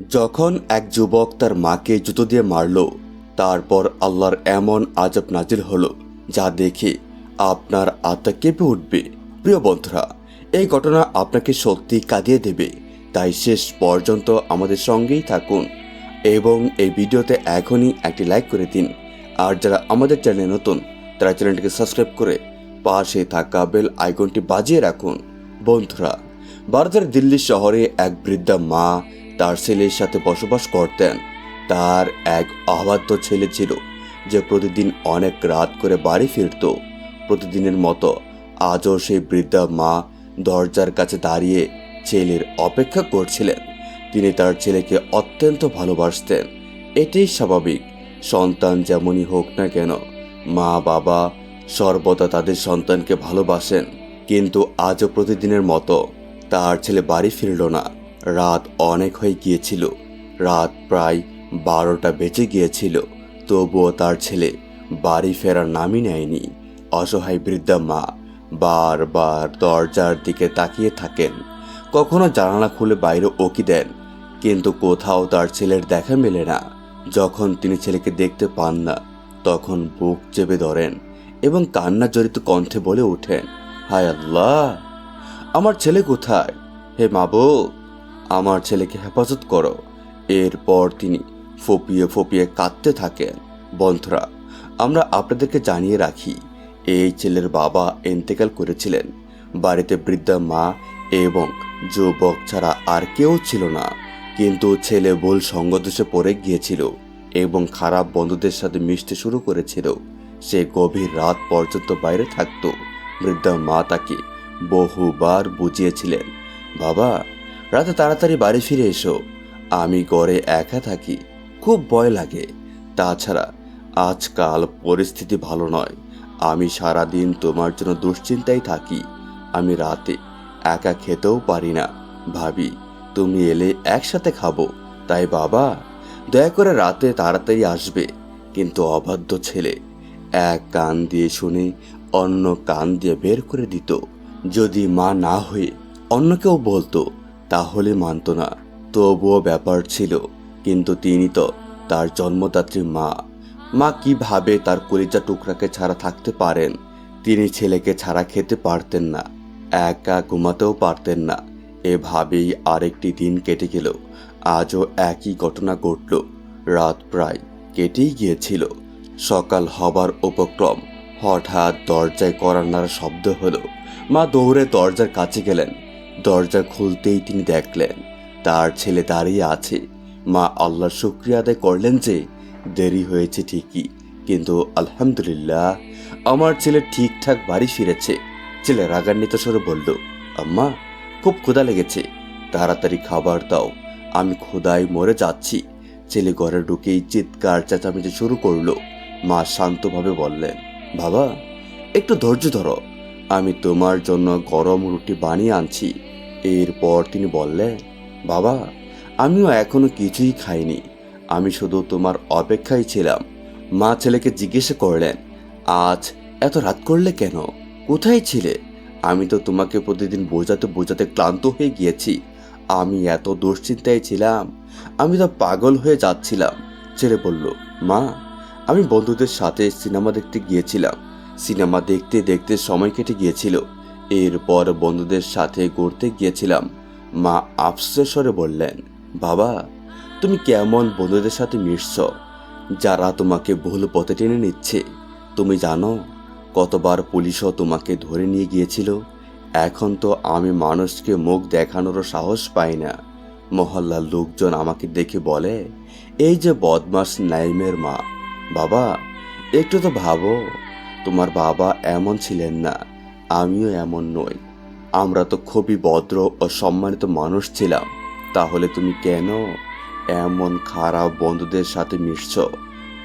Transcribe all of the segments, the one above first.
যখন এক যুবক তার মাকে জুতো দিয়ে মারল, তারপর আল্লাহর এমন আজব নাজিল হলো যা দেখে আপনার আত্মা কেঁপে উঠবে। প্রিয় বন্ধুরা, এই ঘটনা আপনাকে সত্যি কাঁদিয়ে দেবে। তাই শেষ পর্যন্ত আমাদের সঙ্গেই থাকুন এবং এই ভিডিওতে এখনই একটি লাইক করে দিন। আর যারা আমাদের চ্যানেলে নতুন, তারা চ্যানেলটিকে সাবস্ক্রাইব করে পাশে থাকা বেল আইকনটি বাজিয়ে রাখুন। বন্ধুরা ভারতের দিল্লি শহরে এক বৃদ্ধা মা তার ছেলের সাথে বসবাস করতেন। তার এক অবাধ্য ছেলে ছিল, যে প্রতিদিন অনেক রাত করে বাড়ি ফিরত। প্রতিদিনের মতো আজও সেই বৃদ্ধা মা দরজার কাছে দাঁড়িয়ে ছেলের অপেক্ষা করছিলেন। তিনি তার ছেলেকে অত্যন্ত ভালোবাসতেন। এটাই স্বাভাবিক, সন্তান যেমনই হোক না কেন, মা, বাবা সর্বদা তাদের সন্তানকে ভালোবাসেন। কিন্তু আজও প্রতিদিনের মতো তার ছেলে বাড়ি ফিরল না। রাত অনেক হয়ে গিয়েছিল। রাত প্রায় বারোটা বেজে গিয়েছিল। তবুও তার ছেলে বাড়ি ফেরার নামই নেয়নি। অসহায় বৃদ্ধা মা বারবার দরজার দিকে তাকিয়ে থাকেন। কখনো জানালা খুলে বাইরে ওকি দেন, কিন্তু কোথাও তার ছেলের দেখা মেলে না। যখন তিনি ছেলেকে দেখতে পান না, তখন বুক চেপে ধরেন এবং কান্না জড়িত কণ্ঠে বলে ওঠেন, হায় আল্লাহ! আমার ছেলে কোথায়? হে মাবুদ আমার ছেলেকে হেফাজত করো। এরপর তিনি ফপিয়ে ফপিয়ে কাঁদতে থাকেন। বন্ধুরা, আমরা আপনাদেরকে জানিয়ে রাখি, এই ছেলের বাবা এন্তেকাল করেছিলেন। বাড়িতে বৃদ্ধা মা এবং যুবক ছাড়া আর কেউ ছিল না। কিন্তু ছেলে ভুল সঙ্গদোষে পড়ে গিয়েছিল এবং খারাপ বন্ধুদের সাথে মিশতে শুরু করেছিল। সে গভীর রাত পর্যন্ত বাইরে থাকতো। বৃদ্ধা মা তাকে বহুবার বুঝিয়েছিলেন, বাবা রাতে তাড়াতাড়ি বাড়ি ফিরে এসো। আমি ঘরে একা থাকি, খুব ভয় লাগে। তাছাড়া আজকাল পরিস্থিতি ভালো নয়। আমি সারা দিন তোমার জন্য দুশ্চিন্তায় থাকি। আমি রাতে একা খেতেও পারি না। ভাবি, তুমি এলে একসাথে খাব। তাই বাবা, দয়া করে রাতে তাড়াতাড়ি আসবে। কিন্তু অবাধ্য ছেলে, এক কান দিয়ে শুনে অন্য কান দিয়ে বের করে দিত। যদি মা না হয়ে অন্য কেউ বলতো তাহলে মানত না। তবুও ব্যাপার ছিল, কিন্তু তিনি তো তার জন্মদাত্রী মা। মা কীভাবে তার কলিজা টুকরাকে ছাড়া থাকতে পারেন? তিনি ছেলেকে ছাড়া খেতে পারতেন না, একা ঘুমাতেও পারতেন না। এভাবেই আরেকটি দিন কেটে গেল। আজও একই ঘটনা ঘটল। রাত প্রায় কেটেই গিয়েছিল। সকাল হবার উপক্রম হঠাৎ দরজায় করার নাড়া শব্দ হলো। মা দৌড়ে দরজার কাছে গেলেন। দরজা খুলতেই তিনি দেখলেন, তার ছেলে দাঁড়িয়ে আছে। মা আল্লাহর শুক্রিয়া আদায় করলেন যে, দেরি হয়েছে ঠিকই, কিন্তু আলহামদুলিল্লাহ, আমার ছেলে ঠিকঠাক বাড়ি ফিরেছে। ছেলে রাগান্বিত স্বরে বলল, আম্মা, খুব ক্ষুধা লেগেছে, তাড়াতাড়ি খাবার দাও, আমি ক্ষুধায় মরে যাচ্ছি। ছেলে ঘরে ঢুকেই চিৎকার চেঁচামেচি শুরু করল। মা শান্তভাবে বললেন, বাবা, একটু ধৈর্য ধরো, আমি তোমার জন্য গরম রুটি বানিয়ে আনছি। এরপর তিনি বললেন, বাবা, আমিও এখনও কিছুই খাইনি। আমি শুধু তোমার অপেক্ষায় ছিলাম। মা ছেলেকে জিজ্ঞেস করলেন, আজ এত রাত করলে কেন? কোথায় ছিলে? আমি তো তোমাকে প্রতিদিন বোঝাতে বোঝাতে ক্লান্ত হয়ে গিয়েছি। আমি এত দুশ্চিন্তায় ছিলাম। আমি তো পাগল হয়ে যাচ্ছিলাম। ছেলে বলল, মা, আমি বন্ধুদের সাথে সিনেমা দেখতে গিয়েছিলাম। সিনেমা দেখতে দেখতে সময় কেটে গিয়েছিল। এরপর বন্ধুদের সাথে ঘুরতে গিয়েছিলাম। মা আফসোসের বললেন, বাবা, তুমি কেমন বন্ধুদের সাথে মিশছ? যারা তোমাকে ভুল পথে টেনে নিচ্ছে। তুমি জানো, কতবার পুলিশও তোমাকে ধরে নিয়ে গিয়েছিল। এখন তো আমি মানুষকে মুখ দেখানোরও সাহস পাই না। মহল্লার লোকজন আমাকে দেখে বলে, এই যে বদমাস নাইমের মা। বাবা, একটু তো ভাবো, তোমার বাবা এমন ছিলেন না। আমিও এমন নই। আমরা তো খুবই ভদ্র ও সম্মানিত মানুষ ছিলাম। তাহলে তুমি কেন এমন খারাপ বন্ধুদের সাথে মিশছ?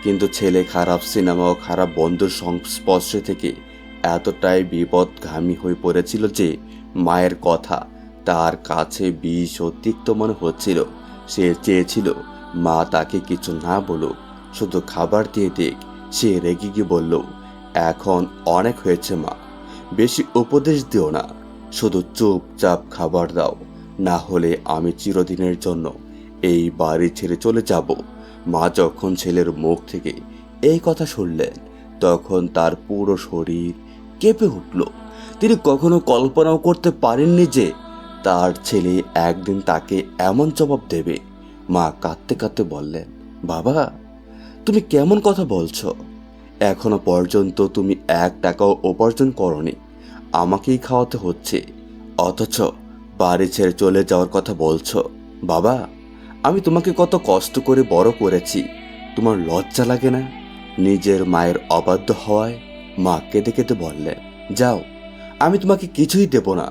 কিন্তু ছেলে খারাপ সিনেমা ও খারাপ বন্ধুর সংস্পর্শে থেকে এতটাই বিপদগামী হয়ে পড়েছিল যে মায়ের কথা তার কাছে বিষ ও তিক্ত মনে হচ্ছিল। সে চেয়েছিল মা তাকে কিছু না বলুক, শুধু খাবার দিয়ে দিক। সে রেগে গিয়ে বলল, এখন অনেক হয়েছে মা। বেশি উপদেশ দিও না। শুধু চুপচাপ খাবার দাও, না হলে আমি চিরদিনের জন্য এই বাড়ি ছেড়ে চলে যাব। মা যখন ছেলের মুখ থেকে এই কথা শুনলেন, তখন তার পুরো শরীর কেঁপে উঠল। তিনি কখনো কল্পনাও করতে পারেননি যে তার ছেলে একদিন তাকে এমন জবাব দেবে। মা কাঁদতে কাঁদতে বললেন, বাবা, তুমি কেমন কথা বলছো? এখনও পর্যন্ত তুমি এক টাকাও উপার্জন করনি। আমাকেই খাওয়াতে হচ্ছে। অথচ বাড়ি ছেড়ে চলে যাওয়ার কথা বলছো। বাবা, আমি তোমাকে কত কষ্ট করে বড় করেছি। তোমার লজ্জা লাগে না? নিজের মায়ের অবাধ্য হওয়ায় মা কেঁদে কেঁদে বললেন যাও, আমি তোমাকে কিছুই দেব না।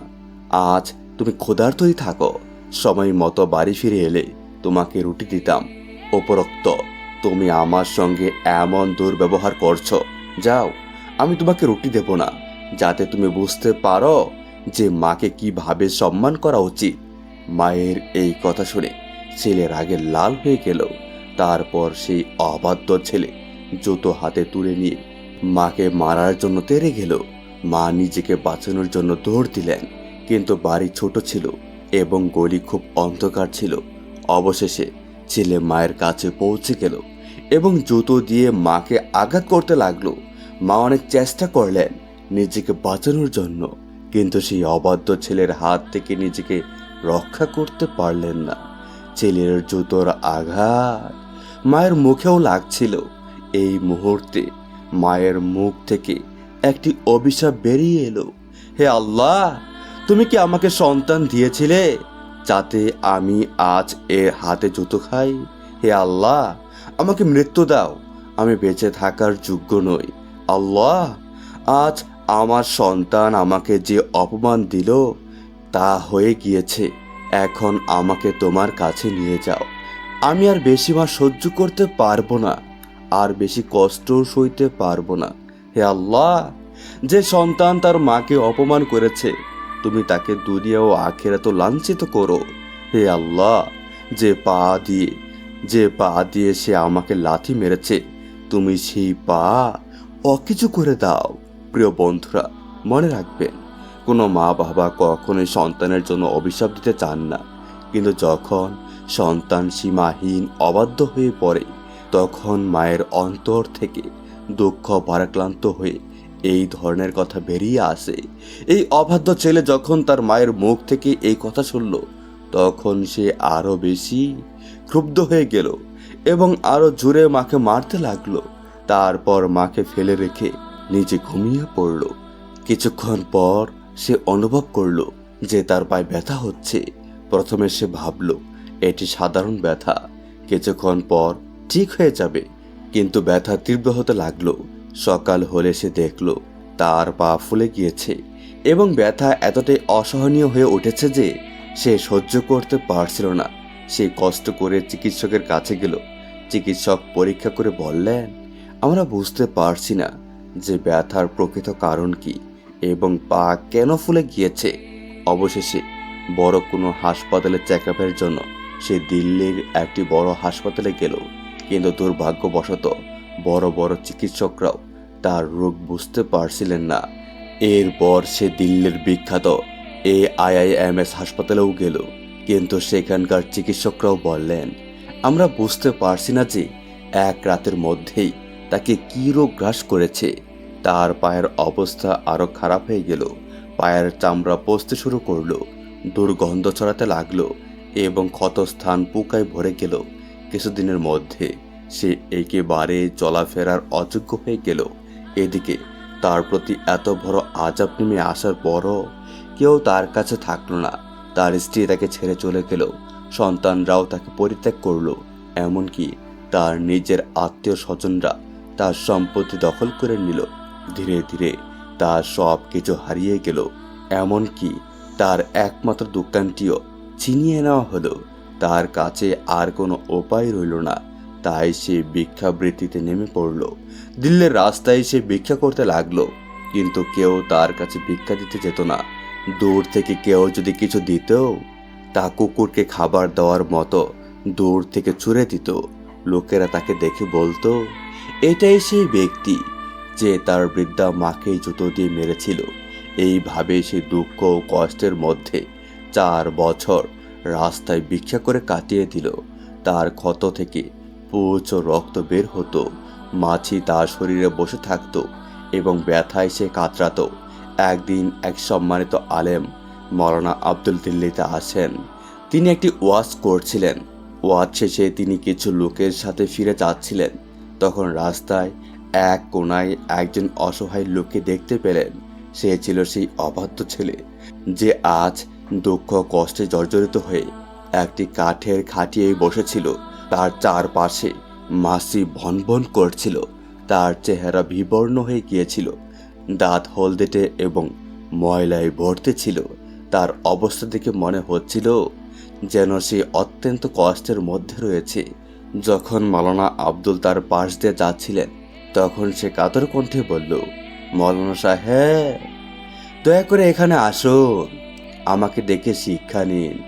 আজ তুমি ক্ষুধার্তই থাকো। সময় মতো বাড়ি ফিরে এলে তোমাকে রুটি দিতাম। উপরোক্ত তুমি আমার সঙ্গে এমন দুর্ব্যবহার করছ। যাও, আমি তোমাকে রুটি দেব না। যাতে তুমি বুঝতে পারো যে মাকে কীভাবে সম্মান করা উচিত। মায়ের এই কথা শুনে ছেলের আগে লাল হয়ে গেল। তারপর সেই অবাধ্য ছেলে জুতো হাতে তুলে নিয়ে মাকে মারার জন্য তেরে গেল। মা নিজেকে বাঁচানোর জন্য দৌড় দিলেন, কিন্তু বাড়ি ছোট ছিল এবং গলি খুব অন্ধকার ছিল। অবশেষে ছেলে মায়ের কাছে পৌঁছে গেল এবং জুতো দিয়ে মাকে আঘাত করতে লাগল। মা অনেক চেষ্টা করলেন নিজেকে বাঁচানোর জন্য, কিন্তু সেই অবাধ্য ছেলের হাত থেকে নিজেকে রক্ষা করতে পারলেন না। ছেলের জুতোর আঘাত মায়ের মুখেও লাগছিল। এই মুহূর্তে মায়ের মুখ থেকে একটি অভিশাপ বেরিয়ে এলো। হে আল্লাহ, তুমি কি আমাকে সন্তান দিয়েছিলে? যাতে আমি আজ এর হাতে জুতো খাই। হে আল্লাহ, আমাকে মৃত্যু দাও। আমি বেঁচে থাকার যোগ্য নই। আল্লাহ, আজ আমার সন্তান আমাকে যে অপমান দিল, তা হয়ে গিয়েছে। এখন আমাকে তোমার কাছে নিয়ে যাও। আমি আর বেশি মাস সহ্য করতে পারব না, আর বেশি কষ্টও সইতে পারব না। হে আল্লাহ, যে সন্তান তার মাকে অপমান করেছে তুমি তাকে দুনিয়া ও আখেরা তো লাঞ্ছিত করো। হে আল্লাহ, যে পা দিয়ে, যে পা দিয়ে সে আমাকে লাথি মেরেছে, তুমি সেই পা অকিছু করে দাও। প্রিয় বন্ধুরা, মনে রাখবেন, কোনো মা বাবা কখনোই সন্তানের জন্য অভিশাপ দিতে চান না। কিন্তু যখন সন্তান সীমাহীন অবাধ্য হয়ে পড়ে, তখন মায়ের অন্তর থেকে দুঃখ ভারাক্লান্ত হয়ে এই ধরনের কথা বেরিয়ে আসে। এই অবাধ্য ছেলে যখন তার মায়ের মুখ থেকে এই কথা শুনল, তখন সে আরও বেশি ক্ষুব্ধ হয়ে গেল এবং আরও জোরে মাকে মারতে লাগল। তারপর মাকে ফেলে রেখে নিজে ঘুমিয়ে পড়ল। কিছুক্ষণ পর সে অনুভব করল যে তার পায়ে ব্যথা হচ্ছে। প্রথমে সে ভাবল, এটি সাধারণ ব্যথা। কিছুক্ষণ পর ঠিক হয়ে যাবে। কিন্তু ব্যথা তীব্র হতে লাগল। সকাল হলে সে দেখল, তার পা ফুলে গিয়েছে এবং ব্যথা এতটাই অসহনীয় হয়ে উঠেছে যে সে সহ্য করতে পারছিল না। সে কষ্ট করে চিকিৎসকের কাছে গেল। চিকিৎসক পরীক্ষা করে বললেন, আমরা বুঝতে পারছি না যে ব্যথার প্রকৃত কারণ কি এবং পা কেন ফুলে গিয়েছে। অবশেষে বড় কোনো হাসপাতালে চেক আপের জন্য সে দিল্লির একটি বড় হাসপাতালে গেল। কিন্তু দুর্ভাগ্যবশত বড় বড় চিকিৎসকরাও তার রোগ বুঝতে পারছিলেন না। এরপর সে দিল্লির বিখ্যাত এ আইআইএমএস হাসপাতালেও গেল। কিন্তু সেখানকার চিকিৎসকরাও বললেন, আমরা বুঝতে পারছি না যে এক রাতের মধ্যেই তাকে কী রোগ গ্রাস করেছে। তার পায়ের অবস্থা আরও খারাপ হয়ে গেল, পায়ের চামড়া পচতে শুরু করল, দুর্গন্ধ ছড়াতে লাগল এবং ক্ষতস্থান পোকায় ভরে গেল। কিছুদিনের মধ্যে সে একেবারে চলাফেরার অযোগ্য হয়ে গেল। এদিকে তার প্রতি এত বড় আজাব নেমে আসার পরও কেউ তার কাছে থাকল না। তার স্ত্রী তাকে ছেড়ে চলে গেল। সন্তানরাও তাকে পরিত্যাগ করল। এমনকি তার নিজের আত্মীয় স্বজনরা তার সম্পত্তি দখল করে নিল। ধীরে ধীরে তার সব কিছু হারিয়ে গেল। এমনকি তার একমাত্র দোকানটিও ছিনিয়ে নেওয়া হলো। তার কাছে আর কোনো উপায় রইল না। তাই সে ভিক্ষাবৃত্তিতে নেমে পড়ল। দিল্লির রাস্তায় সে ভিক্ষা করতে লাগল, কিন্তু কেউ তার কাছে ভিক্ষা দিতে যেত না। দূর থেকে কেউ যদি কিছু দিত তা কুকুরকে খাবার দেওয়ার মতো দূর থেকে ছুঁড়ে দিত। লোকেরা তাকে দেখে বলতো, এটাই সেই ব্যক্তি যে তার বৃদ্ধা মাকে জুতো দিয়ে মেরেছিল। এইভাবে সে দুঃখ ও কষ্টের মধ্যে চার বছর রাস্তায় ভিক্ষা করে কাটিয়ে দিল। তার ক্ষত থেকে প্রচুর রক্ত বের হতো। মাছি তার শরীরে বসে থাকতো এবং ব্যথায় সে কাতরাতো। একদিন এক সম্মানিত আলেম, মৌলানা আব্দুল দিল্লিতে আসেন। তিনি একটি ওয়াজ করছিলেন। ওয়াজ শেষে তিনি কিছু লোকের সাথে ফিরে যাচ্ছিলেন। তখন রাস্তায় এক কোনায় একজন অসহায় লোককে দেখতে পেলেন। সে ছিল সেই অবাধ্য ছেলে, যে আজ দুঃখ কষ্টে জর্জরিত হয়ে একটি কাঠের খাটিয়ে বসেছিল। তার চারপাশে মাসি ভনভন করছিল। তার চেহারা বিবর্ণ হয়ে গিয়েছিল। দাঁত হলদেটে এবং ময়লায় ভর্তি ছিল। তার অবস্থা দেখে মনে হচ্ছিল যেন সে অত্যন্ত কষ্টের মধ্যে রয়েছে। যখন মালানা আব্দুল তার পাশ দিয়ে যাচ্ছিলেন, তখন সে কাতর কণ্ঠে বলল, মৌলানা সাহেব, দয়া করে এখানে আসুন। আমাকে দেখে শিক্ষা নিন।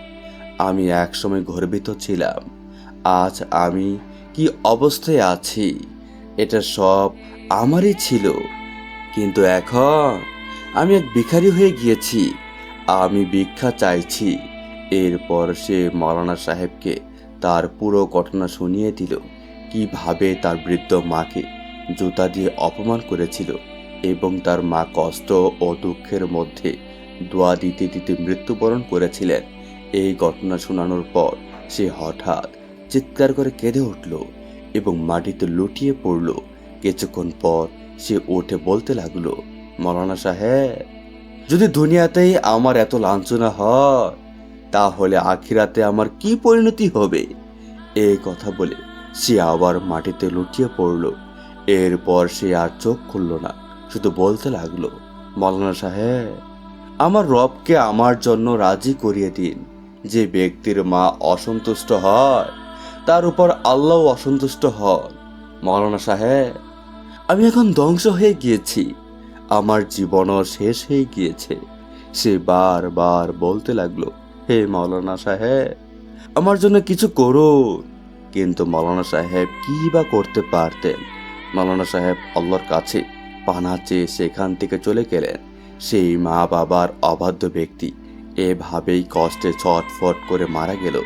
আমি একসময় গর্বিত ছিলাম। আজ আমি কি অবস্থায় আছি? এটা সব আমারই ছিল। কিন্তু এখন আমি এক ভিখারি হয়ে গিয়েছি। আমি ভিক্ষা চাইছি। এরপর সে মাওলানা সাহেবকে তার পুরো ঘটনা শুনিয়ে দিল। কীভাবে তার বৃদ্ধ মাকে জুতা দিয়ে অপমান করেছিল এবং তার মা কষ্ট ও দুঃখের মধ্যে দোয়া দিতে দিতে মৃত্যুবরণ করেছিলেন। এই ঘটনা শোনানোর পর সে হঠাৎ চিৎকার করে কেঁদে উঠল এবং মাটিতে লুটিয়ে পড়ল। কিছুক্ষণ পর সে উঠে বলতে লাগল, মৌলানা সাহেব, যদি দুনিয়াতেই আমার এত লাঞ্ছনা হয়, তাহলে আখিরাতে আমার কি পরিণতি হবে? এই কথা বলে সে আবার মাটিতে লুটিয়ে পড়ল। এরপর সে আর চোখ খুলল না, শুধু বলতে লাগল, মৌলানা সাহেব, আমার রবকে আমার জন্য রাজি করিয়ে দিন। যে ব্যক্তির মা অসন্তুষ্ট হয় তার উপর আল্লাহ অসন্তুষ্ট হন। মৌলানা সাহেব, আমি এখন ধ্বংস হয়ে গিয়েছি। আমার জীবনও শেষ হয়ে গিয়েছে। সে বারবার বলতে লাগল, হে মৌলানা সাহেব, আমার জন্য কিছু করুন। কিন্তু মৌলানা সাহেব কি বা করতে পারতেন? মৌলানা সাহেব আল্লাহর কাছে পানা চেয়ে সেখান থেকে চলে গেলেন। সেই মা বাবার অবাধ্য ব্যক্তি এভাবেই কষ্টে ছটফট করে মারা গেল।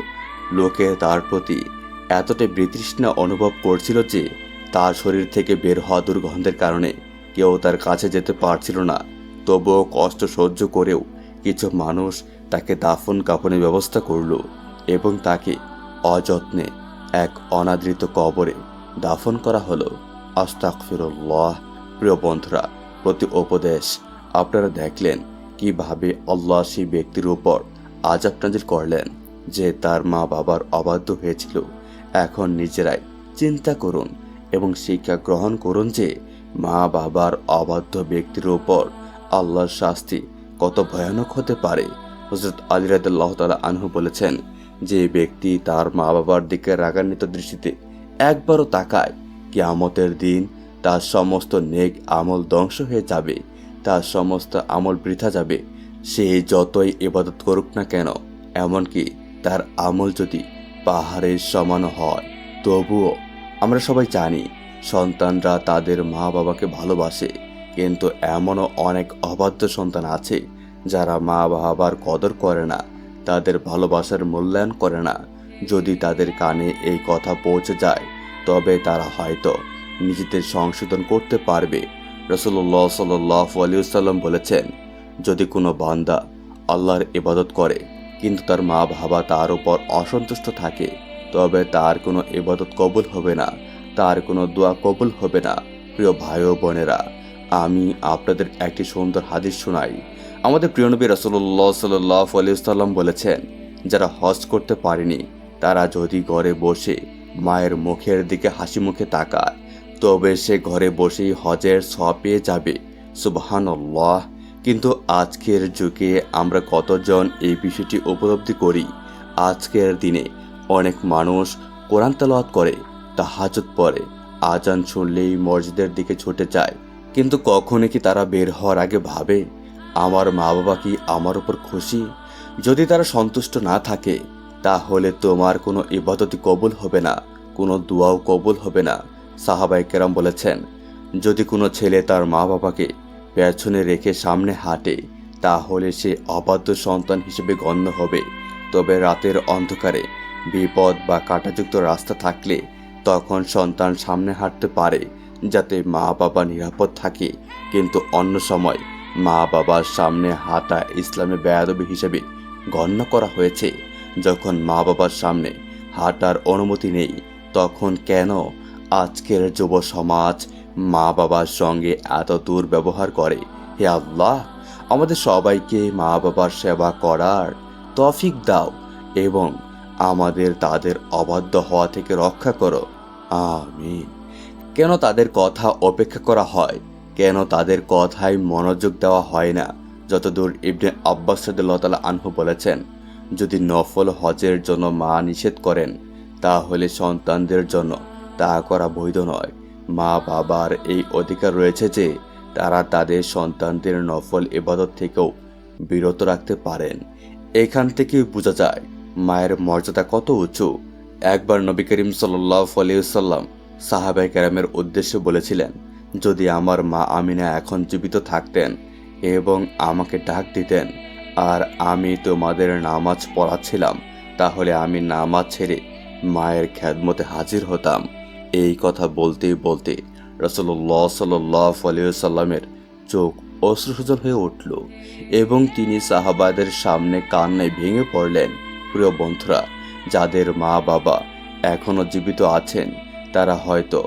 লোকে তার প্রতি এতটাই বিতৃষ্ণা অনুভব করছিল যে তার শরীর থেকে বের হওয়া দুর্গন্ধের কারণে কেউ তার কাছে যেতে পারছিল না। তবুও কষ্ট সহ্য করেও কিছু মানুষ তাকে দাফন কাফনের ব্যবস্থা করল এবং তাকে অযত্নে এক অনাদৃত কবরে দাফন করা হলো। আস্তাক ফিরল্লাহ প্রিয় বন্ধুরা, প্রতি উপদেশ আপনারা দেখলেন কীভাবে আল্লাহ সেই ব্যক্তির উপর আজাব নাজির করলেন যে তার মা বাবার অবাধ্য হয়েছিল। এখন নিজেরাই চিন্তা করুন এবং শিক্ষা গ্রহণ করুন যে মা বাবার অবাধ্য ব্যক্তির ওপর আল্লাহর শাস্তি কত ভয়ানক হতে পারে। হজরত আলী রাদিল্লাহ তালা আনহু বলেছেন, যে ব্যক্তি তার মা বাবার দিকে রাগান্বিত দৃষ্টিতে একবারও তাকায়, কিয়ামতের দিন তার সমস্ত নেক আমল ধ্বংস হয়ে যাবে, তার সমস্ত আমল বৃথা যাবে, সে যতই ইবাদত করুক না কেন, এমনকি তার আমল যদি পাহাড়ের সমান হয়। তবুও আমরা সবাই জানি, সন্তানরা তাদের মা বাবাকে ভালোবাসে, কিন্তু এমনও অনেক অবাধ্য সন্তান আছে, যারা মা বাবার কদর করে না, তাদের ভালোবাসার মূল্যায়ন করে না। যদি তাদের কানে এই কথা পৌঁছে যায়, তবে তারা হয়তো নিজেদের সংশোধন করতে পারবে। রসুল্লাহ সাল্লাহ আলিয়াল্লাম বলেছেন, যদি কোনো বান্দা আল্লাহর ইবাদত করে কিন্তু তার মা বাবা তার উপর অসন্তুষ্ট থাকে, তবে তার কোনো এবাদত কবুল হবে না, তার কোনো দোয়া কবুল হবে না। প্রিয় ভাই ও বোনেরা, আমি আপনাদের একটি সুন্দর হাদিস শোনাই। আমাদের প্রিয় নবী রসল্লাহ সাল্লাহ আলিয়াল্লাম বলেছেন, যারা হজ করতে পারেনি, তারা যদি ঘরে বসে মায়ের মুখের দিকে হাসি মুখে তাকায়, তবে সে ঘরে বসেই হজের সব পেয়ে যাবে। সুবহানাল্লাহ। কিন্তু আজকের যুগে আমরা কতজন এই বিষয়টি উপলব্ধি করি? আজকের দিনে অনেক মানুষ কোরআন তালাওয়াত করে তাহাজত পড়ে, আজান শুনলেই মসজিদের দিকে ছুটে যায়। কিন্তু কখনো কি তারা বের হওয়ার আগে ভাবে, আমার মা বাবা কি আমার উপর খুশি? যদি তারা সন্তুষ্ট না থাকে, তাহলে তোমার কোনো ইবাদতই কবুল হবে না, কোনো দোয়াও কবুল হবে না সাহাবাই কেরাম বলেছেন। যদি কোনো ছেলে তার মা বাবাকে পেছনে রেখে সামনে হাঁটে, তাহলে সে অবাধ্য সন্তান হিসেবে গণ্য হবে। তবে রাতের অন্ধকারে বিপদ বা কাঁটাযুক্ত রাস্তা থাকলে তখন সন্তান সামনে হাঁটতে পারে, যাতে মা বাবা নিরাপদ থাকে। কিন্তু অন্য সময় মা বাবার সামনে হাঁটা ইসলামে বেয়াদবি হিসেবে গণ্য করা হয়েছে। যখন মা বাবার সামনে হাঁটার অনুমতি নেই, তখন কেন আজকের যুব সমাজ মা বাবার সঙ্গে এত দুর্ব্যবহার করে। হে আল্লাহ, আমাদের সবাইকে মা বাবার সেবা করার তফিক দাও এবং আমাদের তাদের অবাধ্য হওয়া থেকে রক্ষা করো। আমি কেন তাদের কথা অপেক্ষা করা হয়? কেন তাদের কথায় মনোযোগ দেওয়া হয় না? যতদূর ইবনে আব্বাস সাদুল্লাহ আনহু বলেছেন, যদি নফল হজের জন্য মা নিষেধ করেন, তাহলে সন্তানদের জন্য তা করা বৈধ নয়। মা বাবার এই অধিকার রয়েছে যে তারা তাদের সন্তানদের নফল ইবাদত থেকেও বিরত রাখতে পারেন। এখান থেকে বোঝা যায়, মায়ের মর্যাদা কত উঁচু। একবার নবী করিম সাল্লাহ সাহাবাই কেরামের উদ্দেশ্যে বলেছিলেন, যদি আমার মা আমিনা এখন জীবিত থাকতেন এবং আমাকে ডাক দিতেন, আর আমি তোমাদের নামাজ পড়াচ্ছিলাম, তাহলে আমি নামাজ ছেড়ে মায়ের খ্যাদমতে হাজির হতাম। এই কথা বলতেই বলতে রসল্লাহ সাল্লাহ আলিয়াল্লামের চোখ অশ্রুসজল হয়ে উঠল এবং তিনি সাহাবাদের সামনে কান্নায় ভেঙে পড়লেন। প্রিয় বন্ধুরা, যাদের মা বাবা এখনও জীবিত আছেন, তারা হয়তো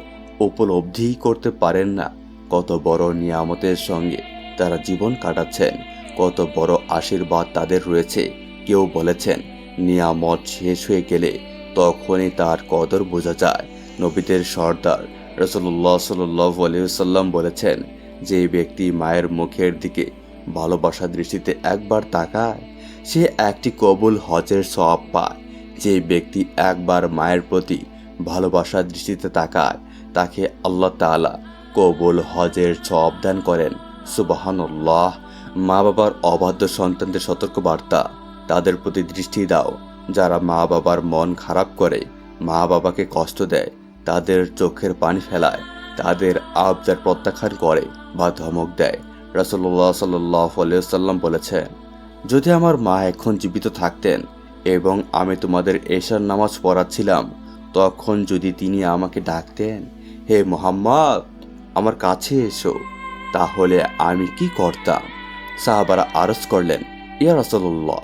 উপলব্ধিই করতে পারেন না কত বড় নিয়ামতের সঙ্গে তারা জীবন কাটাচ্ছেন, কত বড় আশীর্বাদ তাদের রয়েছে। কেউ বলেছেন, নিয়ামত শেষ হয়ে গেলে তখনই তার কদর বোঝা যায়। নবীদের সর্দার। রসল্লাহ সাল্লাহ আলিয়াল্লাম বলেছেন যে ব্যক্তি মায়ের মুখের দিকে ভালোবাসা দৃষ্টিতে একবার তাকায়, সে একটি কবুল হজের সব পায়। যে ব্যক্তি একবার মায়ের প্রতি ভালোবাসার দৃষ্টিতে তাকায়, তাকে আল্লাহ তাআলা কবুল হজের সব দান করেন। সুবাহানুল্লাহ। মা বাবার অবাধ্য সন্তানদের সতর্কবার্তা। তাদের প্রতি দৃষ্টি দাও। যারা মা বাবার মন খারাপ করে মা বাবাকে কষ্ট দেয়। তাদের চোখের পানি ফেলায়, তাদের আবজার প্রত্যাখ্যান করে বা ধমক দেয়। রাসল্লাহ সাল্লাহ সাল্লাম বলেছেন, যদি আমার মা এখন জীবিত থাকতেন এবং আমি তোমাদের এশার নামাজ পড়াচ্ছিলাম, তখন যদি তিনি আমাকে ডাকতেন, হে মোহাম্মদ, আমার কাছে এসো, তাহলে আমি কি করতাম? সাহাবারা আরজ করলেন, ইয়া রাসল্লাহ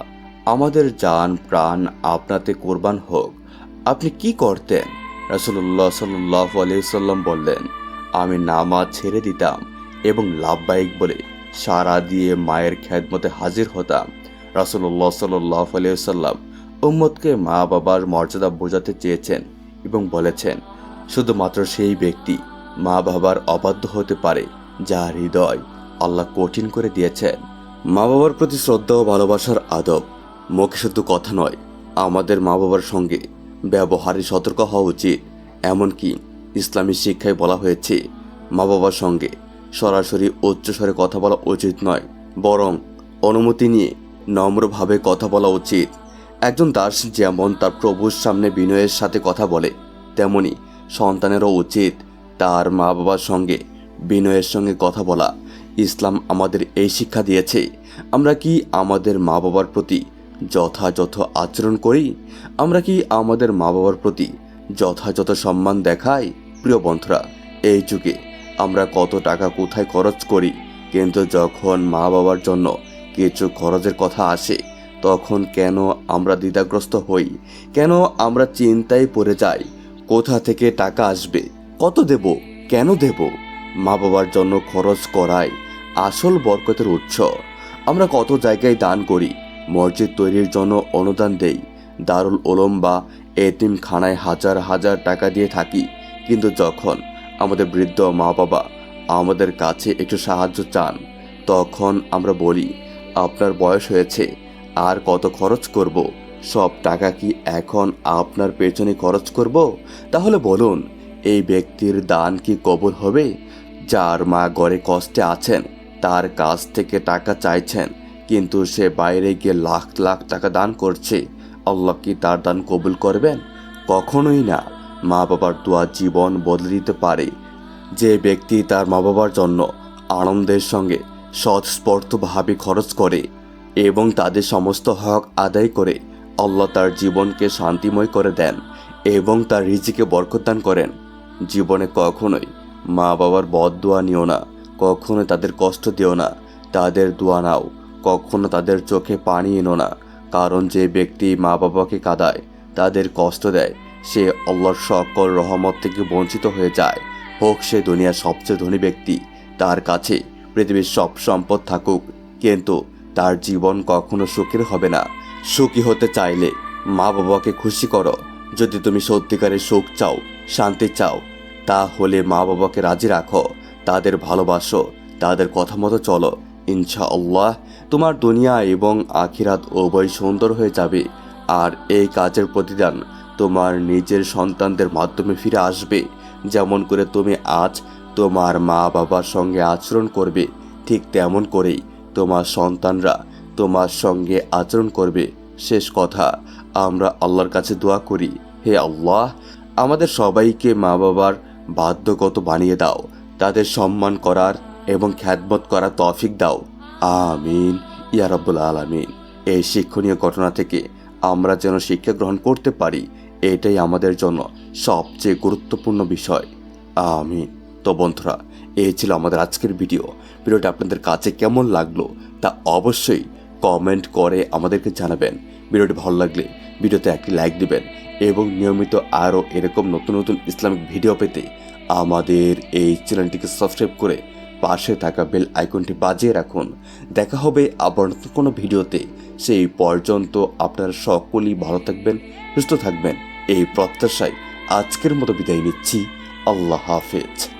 আমাদের জান, প্রাণ আপনাতে কোরবান হোক, আপনি কি করতেন? রাসুল্লাহ সাল্লাহ আলিয়াল্লাম বললেন, আমি নামাজ ছেড়ে দিতাম এবং লাভবাহিক বলে সারা দিয়ে মায়ের খ্যাদমতে হাজির হতাম। রাসুল্লাহ সাল্লাহ আলিয়াল্লাম উম্মদকে মা বাবার মর্যাদা বোঝাতে চেয়েছেন এবং বলেছেন, শুধুমাত্র সেই ব্যক্তি মা বাবার অবাধ্য হতে পারে যা হৃদয় আল্লাহ কঠিন করে দিয়েছেন। মা বাবার প্রতি শ্রদ্ধা ও ভালোবাসার আদব মুখে শুধু কথা নয়, আমাদের মা বাবার সঙ্গে ব্যবহারে সতর্ক হওয়া উচিত। এমনকি ইসলামী শিক্ষায় বলা হয়েছে মা বাবার সঙ্গে সরাসরি উচ্চস্বরে কথা বলা উচিত নয়, বরং অনুমতি নিয়ে নম্রভাবে কথা বলা উচিত। একজন দাস যেমন তার প্রভুর সামনে বিনয়ের সাথে কথা বলে, তেমনি সন্তানেরও উচিত তার মা বাবার সঙ্গে বিনয়ের সঙ্গে কথা বলা। ইসলাম আমাদের এই শিক্ষা দিয়েছে, আমরা কি আমাদের মা বাবার প্রতি যথাযথ আচরণ করি আমরা কি আমাদের মা বাবার প্রতি যথাযথ সম্মান দেখাই? প্রিয় বন্ধুরা, এই যুগে আমরা কত টাকা কোথায় খরচ করি? কিন্তু যখন মা বাবার জন্য কিছু খরচের কথা আসে, তখন কেন আমরা দ্বিধাগ্রস্ত হই? কেন আমরা চিন্তায় পড়ে যাই? কোথা থেকে টাকা আসবে? কত দেব? কেন দেব? মা বাবার জন্য খরচ করাই আসল বরকতের উৎস। আমরা কত জায়গায় দান করি? মসজিদ তৈরির জন্য অনুদান দেই। দারুল ওলম বা এতিমখানায় হাজার হাজার টাকা দিয়ে থাকি। কিন্তু যখন আমাদের বৃদ্ধ মা বাবা আমাদের কাছে একটু সাহায্য চান, তখন আমরা বলি, আপনার বয়স হয়েছে, আর কত খরচ করব? সব টাকা কি এখন আপনার পেছনে খরচ করব? তাহলে বলুন, এই ব্যক্তির দান কি কবুল হবে? যার মা ঘরে কষ্টে আছেন, তার কাছ থেকে টাকা চাইছেন কিন্তু সে বাইরে গিয়ে লাখ লাখ টাকা দান করছে। আল্লাহ কি তার দান কবুল করবেন? কখনোই না। মা বাবার দোয়া জীবন বদলে দিতে পারে। যে ব্যক্তি তার মা বাবার জন্য আনন্দের সঙ্গে স্বতঃস্ফূর্তভাবে খরচ করে এবং তাদের সমস্ত হক আদায় করে, আল্লাহ তার জীবনকে শান্তিময় করে দেন এবং তার রিজিকে বরকদান করেন। জীবনে কখনোই মা বাবার বদ দোয়া নিও না কখনো তাদের কষ্ট দিও না। তাদের দোয়া নাও। কখনো তাদের চোখে পানি এনো না, কারণ যে ব্যক্তি মা বাবাকে কাঁদায়, তাদের কষ্ট দেয়। সে আল্লাহর সকল রহমত থেকে বঞ্চিত হয়ে যায়। হোক সে দুনিয়ার সবচেয়ে ধনী ব্যক্তি, তার কাছে পৃথিবীর সব সম্পদ থাকুক, কিন্তু তার জীবন কখনো সুখের হবে না। সুখী হতে চাইলে মা বাবাকে খুশি করো। যদি তুমি সত্যিকারের সুখ চাও, শান্তি চাও, তাহলে মা বাবাকে রাজি রাখো। তাদের ভালোবাসো, তাদের কথা মতো চলো। ইনশা আল্লাহ তোমার দুনিয়া এবং আখিরাত উভয় সুন্দর হয়ে যাবে, আর এই কাজের প্রতিদান তোমার নিজের সন্তানদের মাধ্যমে ফিরে আসবে। যেমন করে তুমি আজ তোমার মা বাবার সঙ্গে আচরণ করবে, ঠিক তেমন করেই তোমার সন্তানরা তোমার সঙ্গে আচরণ করবে। শেষ কথা, আমরা আল্লাহর কাছে দোয়া করি, হে আল্লাহ, আমাদের সবাইকে মা বাবার বাধ্যগত বানিয়ে দাও, তাদের সম্মান করার এবং খ্যাতমত করার তৌফিক দাও। আমিন, ইয়া রাব্বুল আলামিন। এই শিক্ষণীয় ঘটনা থেকে আমরা যেন শিক্ষা গ্রহণ করতে পারি, এটাই আমাদের জন্য সবচেয়ে গুরুত্বপূর্ণ বিষয়। আমিন। তো বন্ধুরা, এই ছিল আমাদের আজকের ভিডিও। ভিডিওটা আপনাদের কাছে কেমন লাগল তা অবশ্যই কমেন্ট করে আমাদেরকে জানাবেন। ভিডিওটি ভালো লাগলে ভিডিওতে একটি লাইক দিবেন এবং নিয়মিত আরও এরকম নতুন নতুন ইসলামিক ভিডিও পেতে আমাদের এই চ্যানেলটিকে সাবস্ক্রাইব করে পাশে থাকা বেল আইকনটি বাজিয়ে রাখুন। দেখা হবে আবার নতুন কোনো ভিডিওতে। সেই পর্যন্ত আপনারা সকলেই ভালো থাকবেন, সুস্থ থাকবেন। এই প্রত্যাশায় আজকের মতো বিদায় নিচ্ছি। আল্লাহ হাফেজ।